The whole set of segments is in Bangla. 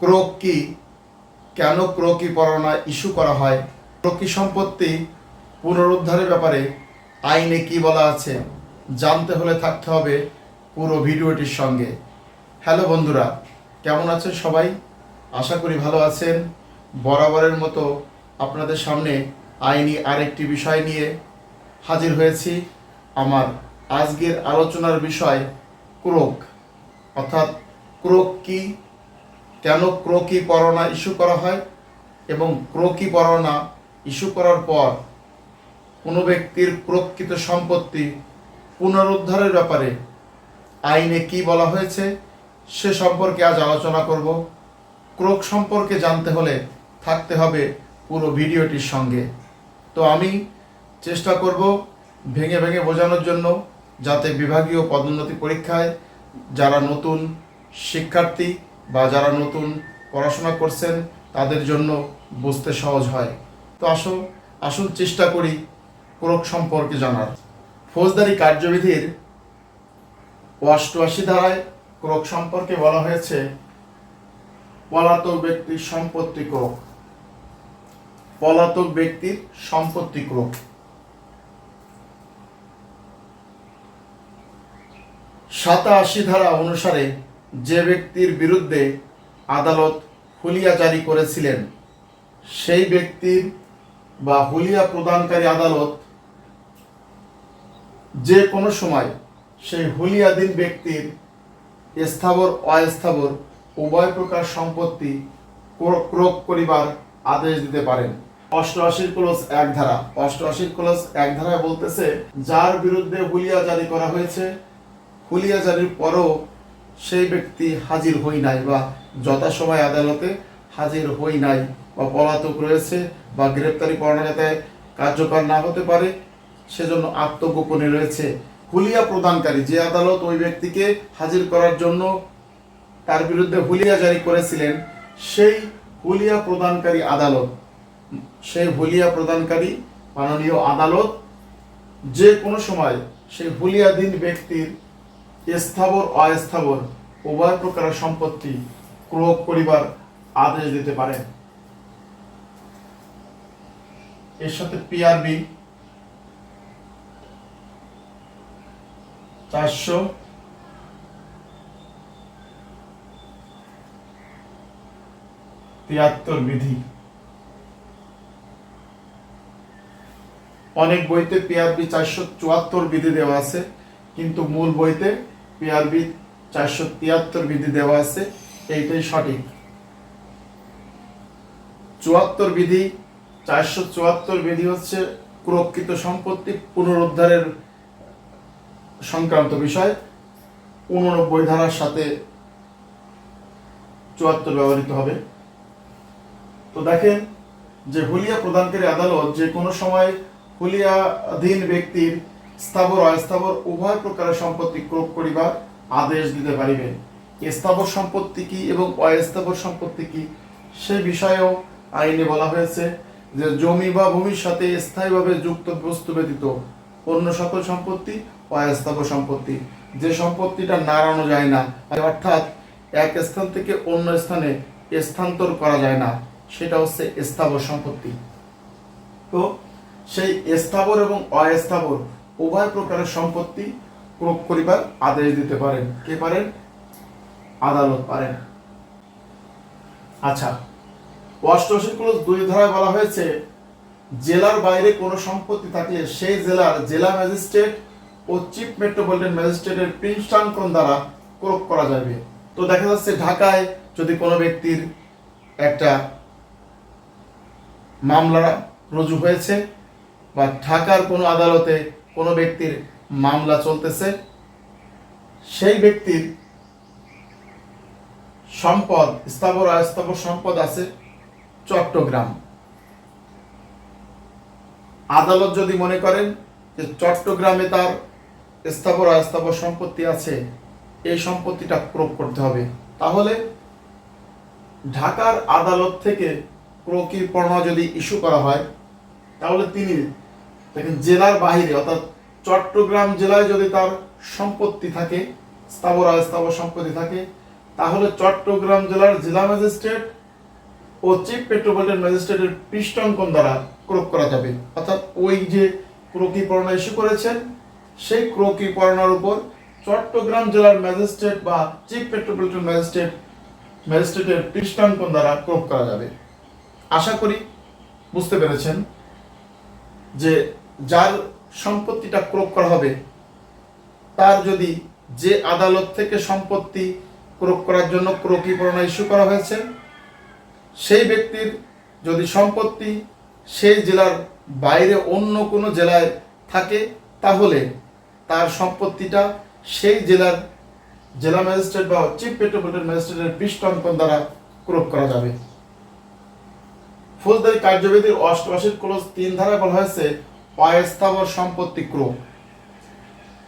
ক্রোক কি কেন ক্রোকি পরোয়ানা ইস্যু করা হয়? ক্রোকি সম্পত্তি পুনরুদ্ধারের ব্যাপারে আইনে কি বলা আছে? জানতে হলে থাকতে হবে পুরো ভিডিওটির সঙ্গে। হ্যালো বন্ধুরা, কেমন আছেন সবাই? আশা করি ভালো আছেন। বরাবরের মতো আপনাদের সামনে আইনি আরেকটি বিষয় নিয়ে হাজির হয়েছি। আমার আজকের আলোচনার বিষয় ক্রোক, অর্থাৎ ক্রোক কি কেন ক্রোকি পরোয়ানা ইস্যু করা হয় এবং ক্রোকি পরোয়ানা ইস্যু করার পর কোনো ব্যক্তির প্রকৃত সম্পত্তি পুনরুদ্ধারের ব্যাপারে আইনে কি বলা হয়েছে সে সম্পর্কে আজ আলোচনা করব। ক্রোক সম্পর্কে জানতে হলে থাকতে হবে পুরো ভিডিওটির সঙ্গে। তো আমি চেষ্টা করব ভেঙে ভেঙে বোঝানোর জন্য যাতে বিভাগীয় পদোন্নতি পরীক্ষায় যারা নতুন শিক্ষার্থী বা যারা নতুন পড়াশোনা করছেন, তাদের জন্য বুঝতে সহজ হয়। তো আসো, আসুন চেষ্টা করি ক্রোক সম্পর্কে জানার। ফৌজদারি কার্যবিধির অষ্টআশি ধারায় ক্রোক সম্পর্কে বলা হয়েছে, পলাতক ব্যক্তির সম্পত্তি ক্রোক। পলাতক ব্যক্তির সম্পত্তি ক্রোক। সাতাশি ধারা অনুসারে যে ব্যক্তির বিরুদ্ধে আদালত হুলিয়া জারি করেছিলেন, সেই ব্যক্তির বা হুলিয়া প্রদানকারী আদালত যে কোনো সময় সেই হুলিয়াধীন ব্যক্তির স্থাবর, অস্থাবর, উভয় প্রকার সম্পত্তি ক্রো- ক্রোক করিবার আদেশ দিতে পারেন। অষ্টআশির ক্লোজ এক ধারা। অষ্টআশির ক্লোজ এক ধারায় বলতেছে, যার বিরুদ্ধে হুলিয়া জারি করা হয়েছে, হুলিয়া জারির পরও সেই ব্যক্তি হাজির হই নাই বা যথাসময় আদালতে হাজির হই নাই বা পলাতক রয়েছে বা গ্রেপ্তারি পরোয়ানা যাতে কার্যকর না হতে পারে, সেজন্য আত্মগোপনে রয়েছে। হুলিয়া প্রদানকারী যে আদালত ওই ব্যক্তিকে হাজির করার জন্য তার বিরুদ্ধে হুলিয়া জারি করেছিলেন, সেই হুলিয়া প্রদানকারী আদালত, সেই হুলিয়া প্রদানকারী মাননীয় আদালত যে কোনো সময় সেই হুলিয়াধীন ব্যক্তির স্থাবর, অস্থাবর, উভয় প্রকারের সম্পত্তি ক্রোক করিবার আদেশ দিতে পারেন এর সাথে পিআরবি চারশো তিয়াত্তর বিধি। অনেক বইতে পিআরবি চারশো চুয়াত্তর বিধি দেওয়া আছে, কিন্তু মূল বইতে পিআরবি চারশো তিয়াত্তর বিধি দেওয়া আছে, এইটাই সঠিক। চুয়াত্তর বিধি, চারশো চুয়াত্তর বিধি হচ্ছে প্রকৃত সম্পত্তি পুনরুদ্ধারের সংক্রান্ত বিষয়। উননব্বই ধারার সাথে চুয়াত্তর ব্যবহৃত হবে। তো দেখেন যে হুলিয়া প্রদানকারী আদালত যে কোনো সময় হুলিয়াধীন ব্যক্তির স্থাবর, অস্থাবর, উভয় প্রকারের সম্পত্তি ক্রোক করিবার আদেশ দিতে পারিবে। স্থাবর সম্পত্তি কি এবং অস্থাবর সম্পত্তি কি, সে বিষয়েও আইনে বলা হয়েছে যে জমি বা ভূমির সাথে স্থায়ীভাবে যুক্ত বস্তু ব্যতীত অন্য সকল সম্পত্তি অস্থাবর সম্পত্তি। যে সম্পত্তিটা নাড়ানো যায় না, অর্থাৎ এক স্থান থেকে অন্য স্থানে স্থানান্তর করা যায় না, সেটা হচ্ছে স্থাবর সম্পত্তি। তো সেই স্থাবর এবং অস্থাবর উভয় প্রকারের সম্পত্তি ক্রোক করিবার আদেশ দিতে পারেন। কে পারেন? আদালত পারেন। আচ্ছা অষ্টআশি ক্লোজ দুই ধারায় বলা হয়েছে, জেলার বাইরে কোনো সম্পত্তি থাকলে সেই জেলার জেলা ম্যাজিস্ট্রেট ও চিফ মেট্রোপলিটন ম্যাজিস্ট্রেটের পৃষ্ঠাঙ্কন দ্বারা ক্রোক করা যাবে। তো দেখা যাচ্ছে ঢাকায় যদি কোনো ব্যক্তির একটা মামলা রুজু হয়েছে বা ঢাকার কোনো আদালতে কোনো ব্যক্তির মামলা চলতেছে, সেই ব্যক্তির সম্পদ, স্থাবর, অস্থাবর সম্পদ আছে চট্টগ্রাম। আদালত যদি মনে করেন যে চট্টগ্রামে তার স্থাবর, অস্থাবর সম্পত্তি আছে, এই সম্পত্তিটা ক্রোক করতে হবে, তাহলে ঢাকার আদালত থেকে ক্রোকির পণ্য যদি ইস্যু করা হয়, তাহলে তিনি দেখেন জেলার বাইরে অর্থাৎ চট্টগ্রাম জেলায় যদি তার সম্পত্তি থাকে, স্থাবর অস্থাবর সম্পত্তি থাকে, তাহলে চট্টগ্রাম জেলার জেলা ম্যাজিস্ট্রেট ও চিফ মেট্রোপলিটন ম্যাজিস্ট্রেটের পৃষ্ঠাঙ্কন দ্বারা ক্রোক করা যাবে। অর্থাৎ ওই যে ক্রোকি ইস্যু করেছেন, সেই ক্রোকি পরোয়ানার উপর চট্টগ্রাম জেলার ম্যাজিস্ট্রেট বা চিফ মেট্রোপলিটন ম্যাজিস্ট্রেট, ম্যাজিস্ট্রেটের পৃষ্ঠাঙ্কন দ্বারা ক্রোক করা যাবে। আশা করি বুঝতে পেরেছেন যে যার সম্পত্তিটা ক্রোক করা হবে, তার যদি যে আদালত থেকে সম্পত্তি ক্রোক করার জন্য ক্রোকি ইস্যু করা হয়েছে, সেই ব্যক্তির যদি সম্পত্তি সেই জেলার বাইরে অন্য কোনো জেলায় থাকে, তাহলে তার সম্পত্তিটা সেই জেলার জেলা ম্যাজিস্ট্রেট বা চিফ মেট্রোপলিটন ম্যাজিস্ট্রেটের পৃষ্ঠাঙ্কন দ্বারা ক্রোক করা যাবে। ফৌজদারি কার্যবিধির অষ্টআশির ক্লোজ তিন ধারায় বলা হয়েছে অস্থাবর সম্পত্তি ক্রোক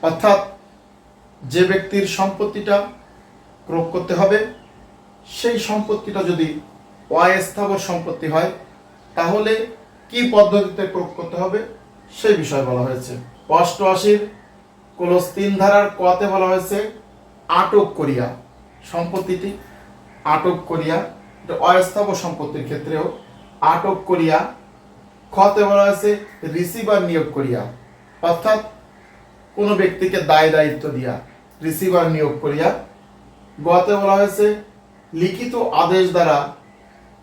অর্থাৎ যে ব্যক্তির সম্পত্তিটা ক্রোক করতে হবে, সেই সম্পত্তিটা যদি অস্থাবর সম্পত্তি হয়, তাহলে কি পদ্ধতিতে ক্রোক করতে হবে, সেই বিষয় বলা হয়েছে। অষ্টআশির ক্লোজ তিন ধারার কতে বলা হয়েছে, আটক করিয়া। সম্পত্তিটি আটক করিয়া, এটা অস্থাবর সম্পত্তির ক্ষেত্রেও আটক করিয়া খতে বলা হয়েছে রিসিভার নিয়োগ করিয়া, অর্থাৎ কোনো ব্যক্তিকে দায় দায়িত্ব দিয়া রিসিভার নিয়োগ করিয়া গতে বলা হয়েছে লিখিত আদেশ দ্বারা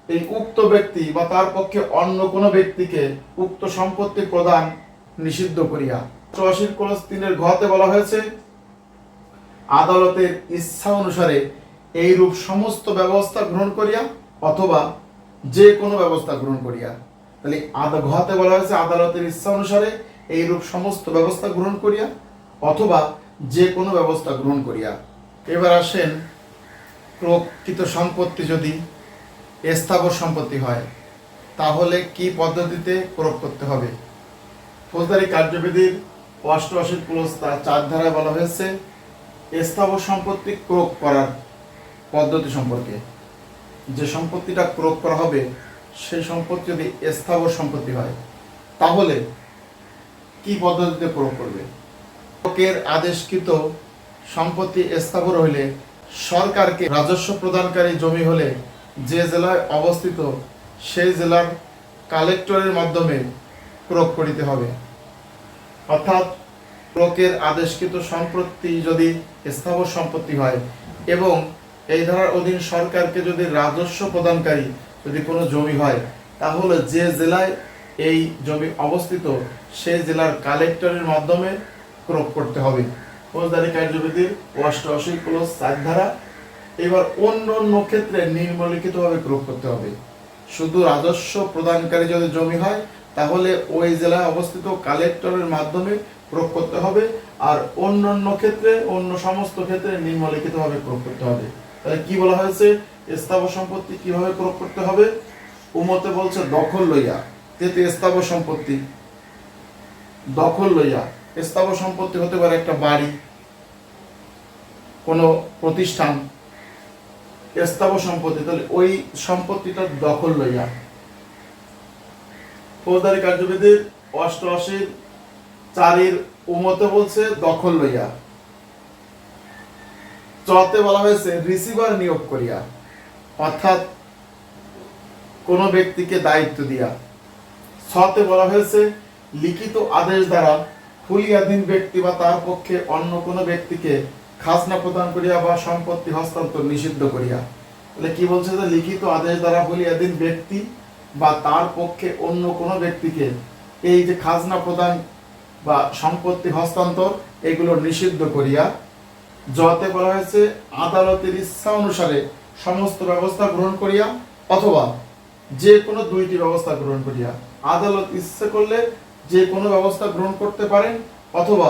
এই উক্ত ব্যক্তি বা তার পক্ষে অন্য কোনো ব্যক্তিকে উক্ত সম্পত্তি প্রদান নিষিদ্ধ করিয়া। চুয়াশির ক্লোজ তিনের ঘতে বলা হয়েছে, আদালতের ইচ্ছা অনুসারে এই রূপ সমস্ত ব্যবস্থা গ্রহণ করিয়া অথবা যে কোনো ব্যবস্থা গ্রহণ করিয়া। তাহলে আদা ঘতে বলা হয়েছে আদালতের ইচ্ছা অনুসারে এই রূপ সমস্ত ব্যবস্থা গ্রহণ করিয়া, অথবা যে কোনো ব্যবস্থা গ্রহণ করিয়া। এবার আসেন প্রকৃত সম্পত্তি যদি স্থাবর সম্পত্তি হয়, তাহলে কি পদ্ধতিতে প্রয়োগ করতে হবে? ফৌজদারি কার্যবিধির অষ্টআশি প্লাস তার চার ধারায় বলা হয়েছে, স্থাবর সম্পত্তি ক্রোক করার পদ্ধতি সম্পর্কে। যে সম্পত্তিটা ক্রোক করা হবে সেই সম্পত্তি যদি স্থাবর সম্পত্তি হয়, তাহলে কি পদ্ধতিতে প্রয়োগ করবে? ক্রোকের আদেশকৃত সম্পত্তি স্থাবর হইলে সরকারকে রাজস্ব প্রদানকারী জমি হলে যে জেলায় অবস্থিত সেই জেলার কালেক্টরের মাধ্যমে প্রয়োগ করিতে হবে। অর্থাৎ ক্রোকের আদেশকৃত সম্পত্তি যদি স্থাবর সম্পত্তি হয় এবং এই ধারার অধীন সরকারকে যদি রাজস্ব প্রদানকারী যদি কোনো জমি হয়, তাহলে যে জেলায় এই জমি অবস্থিত সেই জেলার কালেক্টরের মাধ্যমে ক্রোক করতে হবে। ফৌজদারি কার্যবিধির অষ্টআশি প্লাস চার ধারা। এবার অন্য অন্য ক্ষেত্রে নিম্নলিখিতভাবে ক্রোক করতে হবে। শুধু রাজস্ব প্রদানকারী যদি জমি হয়, তাহলে ওই জেলায় অবস্থিত কালেক্টরের মাধ্যমে প্রয়োগ করতে হবে। আর অন্য অন্য ক্ষেত্রে, অন্য সমস্ত ক্ষেত্রে নিম্নলিখিতভাবে প্রয়োগ করতে হবে। তাহলে কি বলা হয়েছে? স্থাবর সম্পত্তি কীভাবে প্রয়োগ করতে হবে? উমতে বলছে, দখল লইয়া। যেহেতু স্থাবর সম্পত্তি। দখল লইয়া। স্থাবর সম্পত্তি হতে পারে একটা বাড়ি, কোনো প্রতিষ্ঠান। স্থাবর সম্পত্তি, তাহলে ওই সম্পত্তিটা দখল লইয়া। ফৌজদারি কার্যবিধির অষ্টআশির চারির উমতে বলছে, দখল লইয়া। চতে বলা হয়েছে রিসিভার নিয়োগ করিয়া। অর্থাৎ কোন ব্যক্তিকে দায়িত্ব দিয়া। সতে বলা হয়েছে, লিখিত আদেশ দ্বারা হুলিয়াধীন ব্যক্তি বা তার পক্ষে অন্য কোনো ব্যক্তিকে খাজনা প্রদান করিয়া বা সম্পত্তি হস্তান্তর নিষিদ্ধ করিয়া। তাহলে কি বলছে যে, লিখিত আদেশ দ্বারা হুলিয়াধীন ব্যক্তি বা তার পক্ষে অন্য কোনো ব্যক্তিকে এই যে খাজনা প্রদান বা সম্পত্তি হস্তান্তর, এগুলো নিষিদ্ধ করিয়া, যতে বলা হয়েছে, আদালতের ইচ্ছা অনুসারে সমস্ত ব্যবস্থা গ্রহণ করিয়া, অথবা যে কোনো দুইটি ব্যবস্থা গ্রহণ করিয়া। আদালত ইচ্ছে করলে যে কোনো ব্যবস্থা গ্রহণ করতে পারেন, অথবা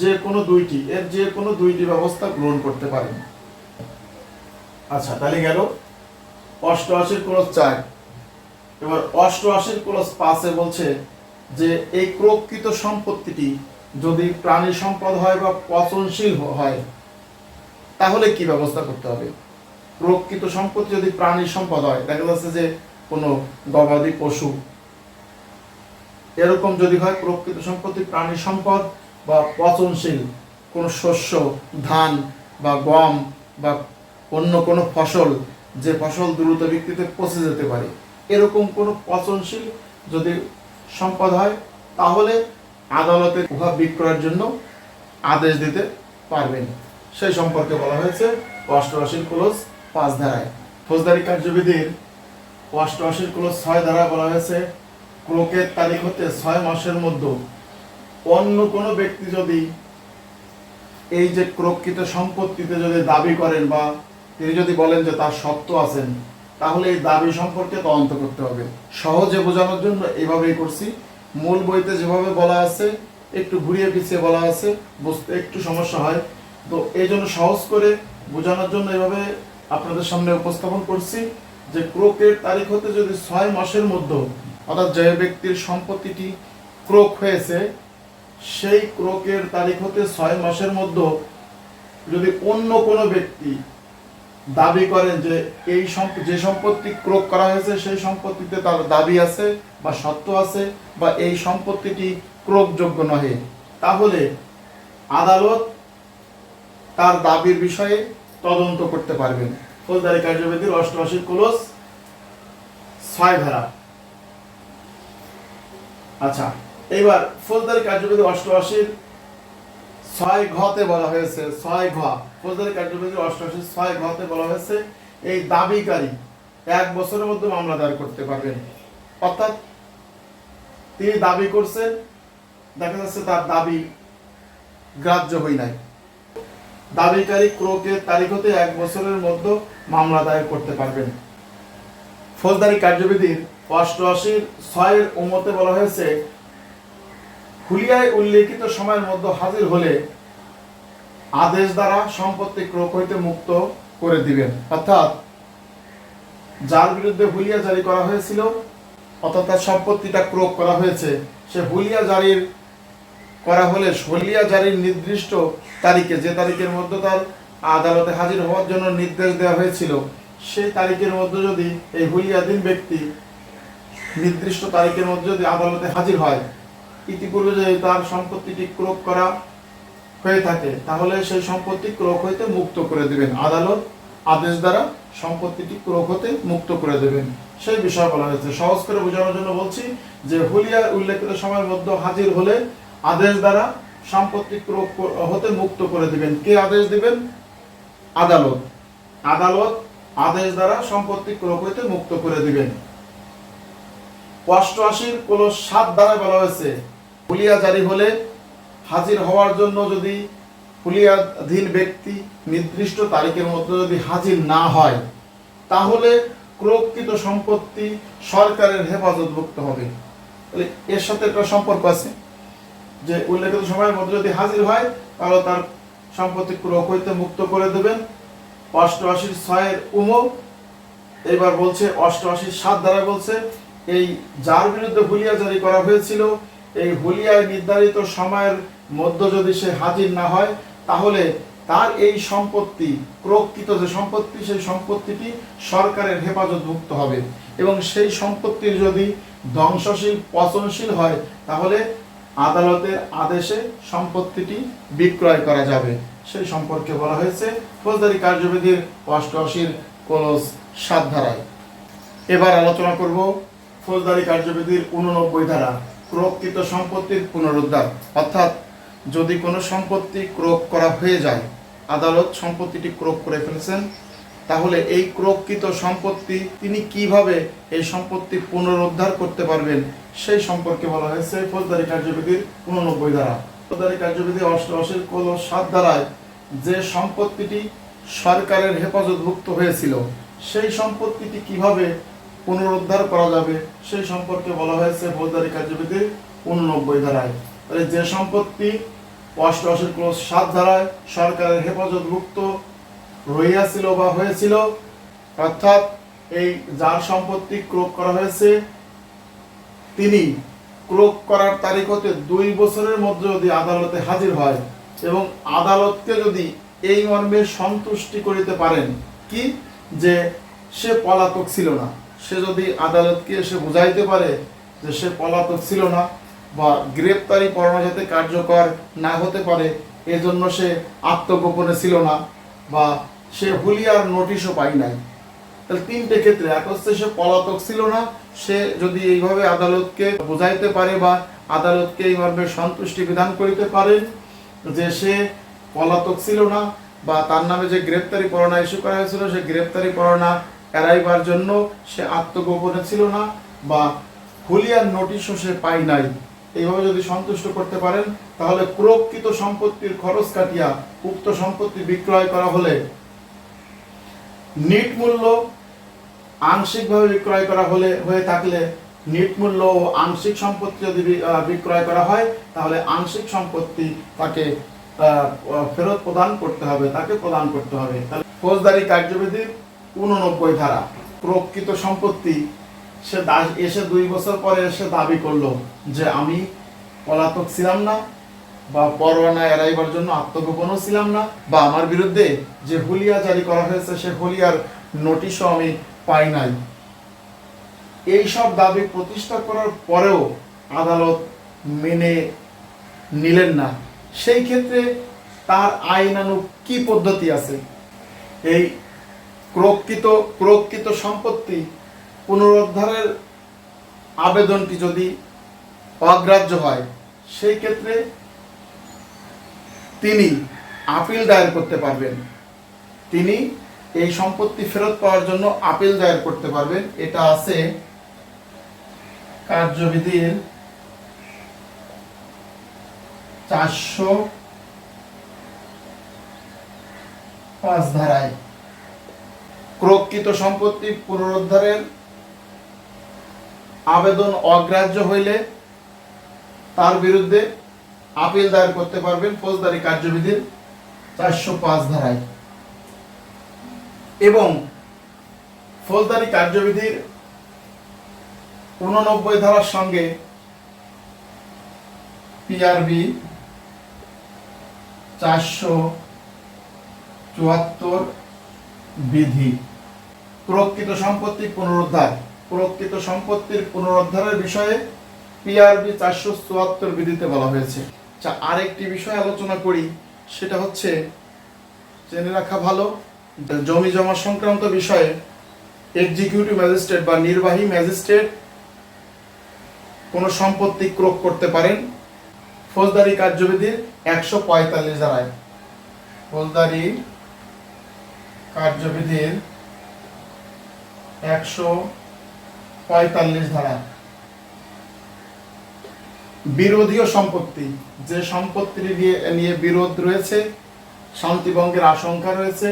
যে কোনো দুইটি, এর যে কোনো দুইটি ব্যবস্থা গ্রহণ করতে পারেন। আচ্ছা তাহলে গেল অষ্টআশির ক্রস চার। এবার অষ্টআশির ক্রস পাঁচে বলছে যে, এই প্রকৃত সম্পত্তিটি যদি প্রাণী সম্পদ হয় বা পচনশীল হয়, তাহলে কি ব্যবস্থা করতে হবে? প্রকৃত সম্পত্তি যদি প্রাণী সম্পদ হয়, দেখা যাচ্ছে যে কোনো গবাদি পশু, এরকম যদি হয় প্রকৃত সম্পত্তি প্রাণী সম্পদ বা পচনশীল কোনো শস্য, ধান বা গম বা অন্য কোনো ফসল, যে ফসল দ্রুত বিক্রিতে পচে যেতে পারে, এরকম কোনো পচনশীল যদি সম্পদ হয়, তাহলে আদালতে উহা বিক্রয়ের জন্য আদেশ দিতে পারবেন। সেই সম্পর্কে বলা হয়েছে, অষ্টআশির ক্লোজ পাঁচ ধারায়। ফৌজদারি কার্যবিধির অষ্টআশির ক্লোজ ছয় ধারায় বলা হয়েছে ক্রোকের তারিখ হতে ছয় মাসের মধ্যে অন্য কোনো ব্যক্তি যদি এই যে ক্রোকৃত সম্পত্তিতে যদি দাবি করেন বা তিনি যদি বলেন যে তার সত্য আছেন, তাহলে এই দাবি সম্পর্কে তদন্ত করতে হবে। সহজে বোঝানোর জন্য এইভাবেই করছি। মূল বইতে যেভাবে বলা আছে, একটু ঘুরিয়ে পিছিয়ে বলা আছে, বুঝতে একটু সমস্যা হয়। তো এই জন্য সহজ করে বোঝানোর জন্য এভাবে আপনাদের সামনে উপস্থাপন করছি যে ক্রোকের তারিখ হতে যদি ছয় মাসের মধ্যে অর্থাৎ যে ব্যক্তির সম্পত্তিটি ক্রোক হয়েছে, সেই ক্রোকের তারিখ হতে ছয় মাসের মধ্যে যদি অন্য কোনো ব্যক্তি দাবি করেন যে এই যে সম্পত্তি ক্রোক করা হয়েছে, সেই সম্পত্তিতে তার দাবি আছে বা সত্য আছে বা এই সম্পত্তিটি ক্রোকযোগ্য নহে, তাহলে আদালত তার দাবির বিষয়ে তদন্ত করতে পারবেন। ফৌজদারি কার্যবিধির অষ্টআশি ক্লোজ ছয় ধারা। আচ্ছা এইবার ফৌজদারি কার্যবিধি অষ্টআশির ছয় ঘতে বলা হয়েছে, ছয় ঘ। ফৌজদারি কার্যবিধি অষ্টআশি ছয় ঘতে বলা হয়েছে, এই দাবিকারী এক বছরের মধ্যে মামলা দায়ের করতে পারবেন। অর্থাৎ তিনি দাবি করছেন, দেখা যাচ্ছে তার দাবি গ্রাহ্য হই নাই। দাবিকারী ক্রোকের তারিখ হতে এক বছরের মধ্যে মামলা দায়ের করতে পারবেন। ফৌজদারি কার্যবিধির অষ্টআশির ছয়ের উমতে বলা হয়েছে হুলিয়ায় উল্লেখিত সময়ের মধ্যে হাজির হলে আদেশ দ্বারা সম্পত্তি ক্রোক হইতে মুক্ত করে দিবেন। অর্থাৎ যার বিরুদ্ধে হুলিয়া জারি করা হয়েছিল, অর্থাৎ তার সম্পত্তিটা ক্রোক করা হয়েছে, সে হুলিয়া জারির করা হলে হুলিয়া জারির নির্দিষ্ট তারিখে, যে তারিখের মধ্যে তার আদালতে হাজির হওয়ার জন্য নির্দেশ দেওয়া হয়েছিল, সেই তারিখের মধ্যে যদি এই হুলিয়াধীন ব্যক্তি নির্দিষ্ট তারিখের মধ্যে যদি আদালতে হাজির হয়, ইতিপূর্বে যদি তার সম্পত্তিটি ক্রোক করা হয়ে থাকে, তাহলে সেই সম্পত্তি ক্রোক হইতে মুক্ত করে দেবেন। আদালত আদেশ দ্বারা সম্পত্তিটি ক্রোক হতে মুক্ত করে দেবেন। সেই বিষয় বলা হয়েছে। সহজ করে বোঝানোর জন্য বলছি যে হুলিয়ার উল্লেখিত সময়ের মধ্যে হাজির হলে আদেশ দ্বারা সম্পত্তি ক্রোক হতে মুক্ত করে দিবেন। কে আদেশ দিবেন? আদালত। আদালত আদেশ দ্বারা সম্পত্তি ক্রোক হইতে মুক্ত করে দিবেন। অষ্টআশির কোন সাত দ্বারা বলা হয়েছে, হুলিয়া জারি হলে হাজির হওয়ার জন্য যদি হুলিয়াধীন ব্যক্তি নির্দিষ্ট তারিখের মধ্যে যদি হাজির না হয়, তাহলে ক্রোকৃত সম্পত্তি সরকারের হেফাজতভুক্ত হবে। তাহলে এর সাথে একটা সম্পর্ক আছে? যে উল্লেখিত সময়ের মধ্যে যদি হাজির হয়, তাহলে তার সম্পত্তি ক্রোক হইতে মুক্ত করে দেবেন। অষ্টআশির ছয়ের উম এবার বলছে অষ্টআশির সাত দ্বারা বলছে, এই যার বিরুদ্ধে হুলিয়া জারি করা হয়েছিল, এই হুলিয়ায় নির্ধারিত সময়ের মধ্যে যদি সে হাজির না হয়, তাহলে তার এই সম্পত্তি, প্রকৃত যে সম্পত্তি, সেই সম্পত্তিটি সরকারের হেফাজতভুক্ত হবে। এবং সেই সম্পত্তির যদি ধ্বংসশীল, পচনশীল হয়, তাহলে আদালতের আদেশে সম্পত্তিটি বিক্রয় করা যাবে। সেই সম্পর্কে বলা হয়েছে, ফৌজদারি কার্যবিধির অষ্টআশির ক্লোজ সাত ধারায়। এবার আলোচনা করব ফৌজদারি কার্যবিধির উননব্বই ধারা ক্রোককৃত সম্পত্তির পুনরুদ্ধার। অর্থাৎ, যদি কোনো সম্পত্তি ক্রোক করা হয়ে যায়, আদালত সম্পত্তিটি ক্রোক করে ফেলেছেন তাহলে এই ক্রোককৃত সম্পত্তি তিনি কীভাবে এই সম্পত্তি পুনরুদ্ধার করতে পারবেন? সেই সম্পর্কে বলা হয়েছে ফৌজদারি কার্যবিধির উননব্বই ধারা। ফৌজদারি কার্যবিধি অষ্টআশির কোল সাত ধারায় যে সম্পত্তিটি সরকারের হেফাজতভুক্ত হয়েছিল, সেই সম্পত্তিটি কীভাবে পুনরুদ্ধার করা যাবে? সেই সম্পর্কে বলা হয়েছে ফৌজদারি কার্যবিধির উননব্বই ধারায়। তাহলে যে সম্পত্তি অষ্টআশি ক্লোজ সাত ধারায় সরকারের হেফাজতভুক্ত রইয়াছিল বা হয়েছিল, অর্থাৎ এই যার সম্পত্তি ক্রোক করা হয়েছে, তিনি ক্রোক করার তারিখ হতে দুই বছরের মধ্যে যদি আদালতে হাজির হয় এবং আদালতকে যদি এই মর্মে সন্তুষ্টি করিতে পারেন, কি? যে সে পলাতক ছিল না। সে যদি আদালতকে এসে বুঝাইতে পারে যে সে পলাতক ছিল না বা গ্রেপ্তারি পরোয়ানা যাতে কার্যকর না হতে পারে, এজন্য সে আত্মগোপনে ছিল না। বা সে হুলিয়ার নোটিশও পাই নাই। তাহলে তিনটে ক্ষেত্রে, এক হচ্ছে সে পলাতক ছিল না, সে যদি এইভাবে আদালতকে বোঝাইতে পারে বা আদালতকে এইভাবে সন্তুষ্টি বিধান করিতে পারেন যে সে পলাতক ছিল না বা তার নামে যে গ্রেপ্তারি পরোয়ানা ইস্যু করা হয়েছিল, সে গ্রেপ্তারি পরোয়ানা এড়াইবার জন্য সে আত্মগোপনে ছিল না বা হুলিয়ার নোটিশও সে পাই নাই। এইভাবে যদি সন্তুষ্ট করতে পারেন, তাহলে ক্রোকৃত সম্পত্তির খরচ কাটিয়া উক্ত সম্পত্তি বিক্রয় করা হলে নিট মূল্য আংশিকভাবে বিক্রয় করা হলে, হয়ে থাকলে নিট মূল্য ও আংশিক সম্পত্তি যদি বিক্রয় করা হয়, তাহলে আংশিক সম্পত্তি তাকে ফেরত প্রদান করতে হবে, তাকে প্রদান করতে হবে। তাহলে ফৌজদারি কার্যবিধির উননব্বই ধারা। প্রকৃত সম্পত্তি সে এসে দুই বছর পরে এসে দাবি করল যে আমি পলাতক ছিলাম না বা পরোয়ানা এড়াইবার জন্য আত্মগোপনও ছিলাম না বা আমার বিরুদ্ধে যে হুলিয়া জারি করা হয়েছে সে হুলিয়ার নোটিশও আমি পাই নাই। এই সব দাবি প্রতিষ্ঠা করার পরেও আদালত মেনে নিলেন না। সেই ক্ষেত্রে তার আইনানুগ কি পদ্ধতি আছে? এই ক্রোকৃত ক্রোকৃত সম্পত্তি পুনরুদ্ধারের আবেদনটি যদি অগ্রাহ্য হয়, সেই ক্ষেত্রে তিনি আপিল দায়ের করতে পারবেন। তিনি এই সম্পত্তি ফেরত পাওয়ার জন্য আপিল দায়ের করতে পারবেন। এটা আছে কার্যবিধির চারশো পাঁচ ধারায়। ক্রোকৃত সম্পত্তি পুনরুদ্ধারের আবেদন অগ্রাহ্য হইলে তার বিরুদ্ধে আপিল দায়ের করতে পারবেন ফৌজদারি কার্যবিধির চারশো পাঁচ ধারায়। এবং ফৌজদারি কার্যবিধির উননব্বই ধারার সঙ্গে পিআরবি চারশো চুয়াত্তর বিধি প্রকৃত সম্পত্তি পুনরুদ্ধার। প্রকৃত সম্পত্তির পুনরুদ্ধারের বিষয়ে পিআরবি চারশো চুয়াত্তর বিধিতে বলা হয়েছে। আচ্ছা আরেকটি বিষয় আলোচনা করি, সেটা হচ্ছে জেনে রাখা ভালো, জমি জমা সংক্রান্ত বিষয়ে এক্সিকিউটিভ ম্যাজিস্ট্রেট বা নির্বাহী ম্যাজিস্ট্রেট কোনো সম্পত্তি ক্রোক করতে পারেন। ফৌজদারি কার্যবিধির একশো পঁয়তাল্লিশ ধারায়। ফৌজদারি কার্যবিধির একশো পঁয়তাল্লিশ ধারা। বিরোধীয় সম্পত্তি। যে সম্পত্তি নিয়ে বিরোধ রয়েছে, শান্তিভঙ্গের আশঙ্কা রয়েছে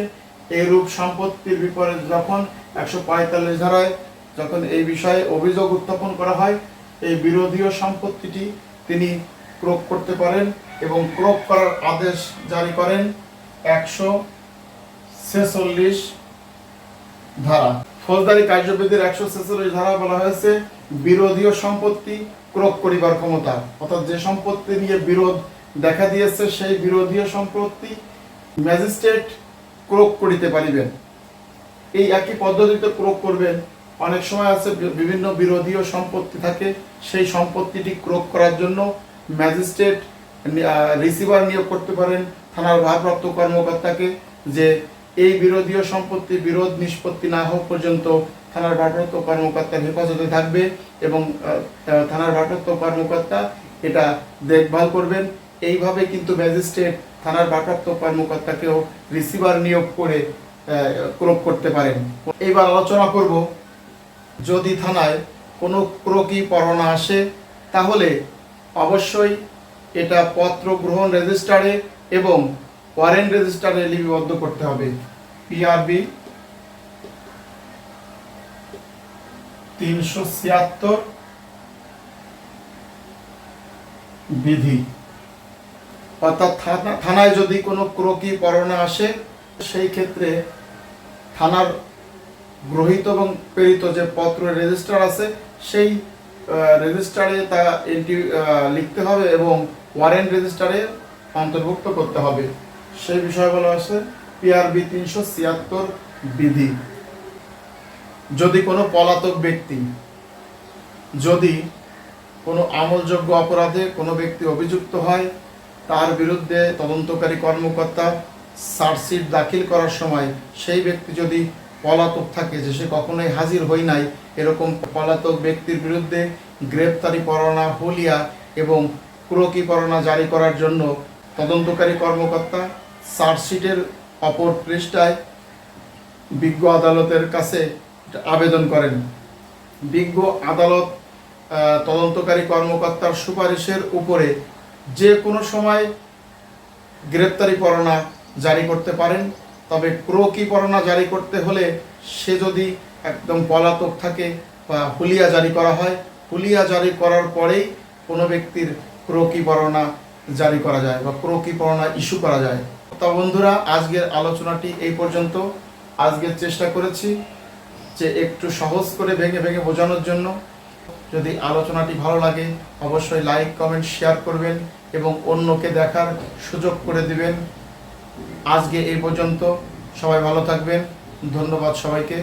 এরূপ সম্পত্তির বিপরীত যখন একশো পঁয়তাল্লিশ ধারায় যখন এই বিষয়ে অভিযোগ উত্থাপন করা হয়, এই বিরোধীয় সম্পত্তিটি তিনি ক্রোক করতে পারেন এবং ক্রোক করার আদেশ জারি করেন একশো ছেচল্লিশ ধারা। ফৌজদারি কার্যবিধির একশো ছেচল্লিশ ধারা বলা হয়েছে, বিরোধীয় সম্পত্তি ক্রোক করিবার ক্ষমতা। অর্থাৎ যে সম্পত্তি নিয়ে বিরোধ দেখা দিয়েছে, সেই বিরোধীয় সম্পত্তি ম্যাজিস্ট্রেট ক্রোক করিতে পারিবেন। এই একই পদ্ধতিতে ক্রোক করবেন। অনেক সময় আছে বিভিন্ন বিরোধীয় সম্পত্তি থাকে, সেই সম্পত্তিটি ক্রোক করার জন্য ম্যাজিস্ট্রেট রিসিভার নিয়োগ করতে পারেন, থানার ভারপ্রাপ্ত কর্মকর্তাকে, যে এই বিরোধীয় সম্পত্তি বিরোধ নিষ্পত্তি না হওয়া পর্যন্ত থানার ভারপ্রাপ্ত কর্মকর্তার হেফাজতে থাকবে এবং থানার ভারপ্রাপ্ত কর্মকর্তা এটা দেখভাল করবেন। এইভাবে কিন্তু ম্যাজিস্ট্রেট থানার ভারপ্রাপ্ত কর্মকর্তাকেও রিসিভার নিয়োগ করে ক্রোক করতে পারেন। এইবার আলোচনা করব, যদি থানায় কোনো ক্রোকি পরোয়ানা আসে, তাহলে অবশ্যই এটা পত্র গ্রহণ রেজিস্টারে এবং ওয়ারেন্ট রেজিস্টারে লিপিবদ্ধ করতে হবে। পিআরবি তিনশো ছিয়াত্তর বিধি। অর্থাৎ থানায় যদি কোনো ক্রোকি পরোয়ানা আসে, সেই ক্ষেত্রে থানার গ্রহীত এবং প্রেরিত যে পত্র রেজিস্টার আছে, সেই রেজিস্টারে তা এন্ট্রি লিখতে হবে এবং ওয়ারেন্ট রেজিস্টারে অন্তর্ভুক্ত করতে হবে। সেই বিষয় বলা আছে পিআরবি তিনশো ছিয়াত্তর বিধি। যদি কোনো পলাতক ব্যক্তি, যদি কোনো আমলযোগ্য অপরাধে কোনো ব্যক্তি অভিযুক্ত হয়, তার বিরুদ্ধে তদন্তকারী কর্মকর্তা চার্জশিট দাখিল করার সময় সেই ব্যক্তি যদি পলাতক থাকে, যে সে কখনোই হাজির হই নাই, এরকম পলাতক ব্যক্তির বিরুদ্ধে গ্রেপ্তারি পরোয়ানা, হলিয়া এবং ক্রোকি পরোয়ানা জারি করার জন্য তদন্তকারী কর্মকর্তা চার্জশিটের অপর পৃষ্ঠায় বিজ্ঞ আদালতের কাছে আবেদন করেন। বিজ্ঞ আদালত তদন্তকারী কর্মকর্তার সুপারিশের উপরে যে কোনো সময় গ্রেপ্তারি পরোয়ানা জারি করতে পারেন, তবে ক্রোকি পরোয়ানা জারি করতে হলে সে যদি একদম পলাতক থাকে বা হুলিয়া জারি করা হয়, হুলিয়া জারি করার পরেই কোনো ব্যক্তির ক্রোকি পরোয়ানা জারি করা যায় বা ক্রোকি পরোয়ানা ইস্যু করা যায়। তা বন্ধুরা, আজকের আলোচনাটি এই পর্যন্ত। আজকের চেষ্টা করেছি যে একটু সহজ করে ভেঙে ভেঙে বোঝানোর জন্য। যদি আলোচনাটি ভালো লাগে, অবশ্যই লাইক, কমেন্ট, শেয়ার করবেন এবং অন্যকে দেখার সুযোগ করে দিবেন। আজকে এই পর্যন্ত সবাই ভালো থাকবেন। ধন্যবাদ সবাইকে।